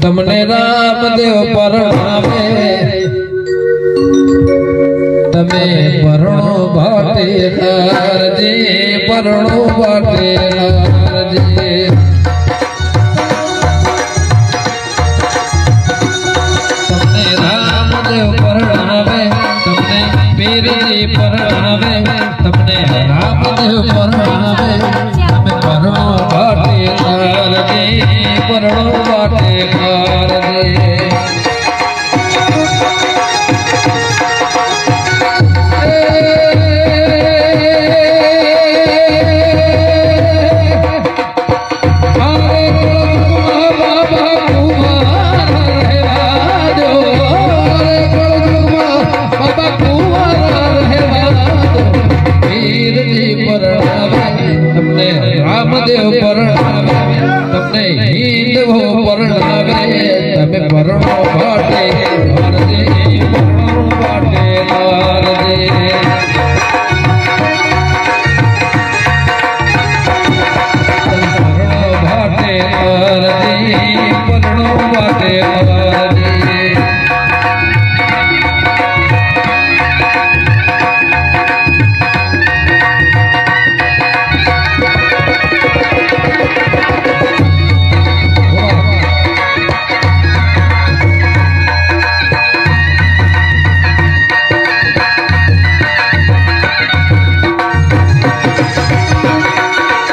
તમને રામદેવ પરણાવે. તમે પરણો ભાટે હારજી પરણો ભાટે હારજી તમને રામદેવ પરણાવે તમને પીરજી પરણાવે તમને રામદેવ પરણાવે. તમે પરણો ભાટે હારજી પરણો ભાટે હારજી તમને રામદેવ પરણાવે તમને હિંદવો પરણાવે તમે પરણો પાટે ભારતે પરણો પાટે ભારતે પરણો અરજી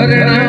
Hare Rama.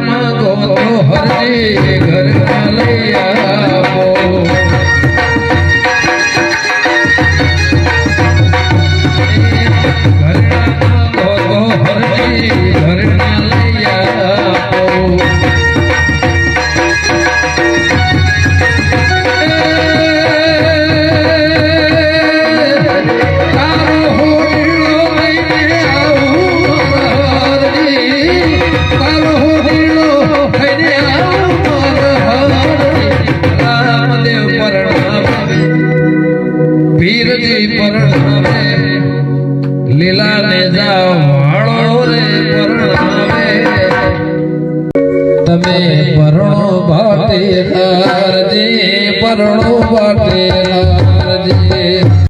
લીલા ને જાઓ વાળો રે પરણાવે. તમે પરણો ભાટે હારજી પરણો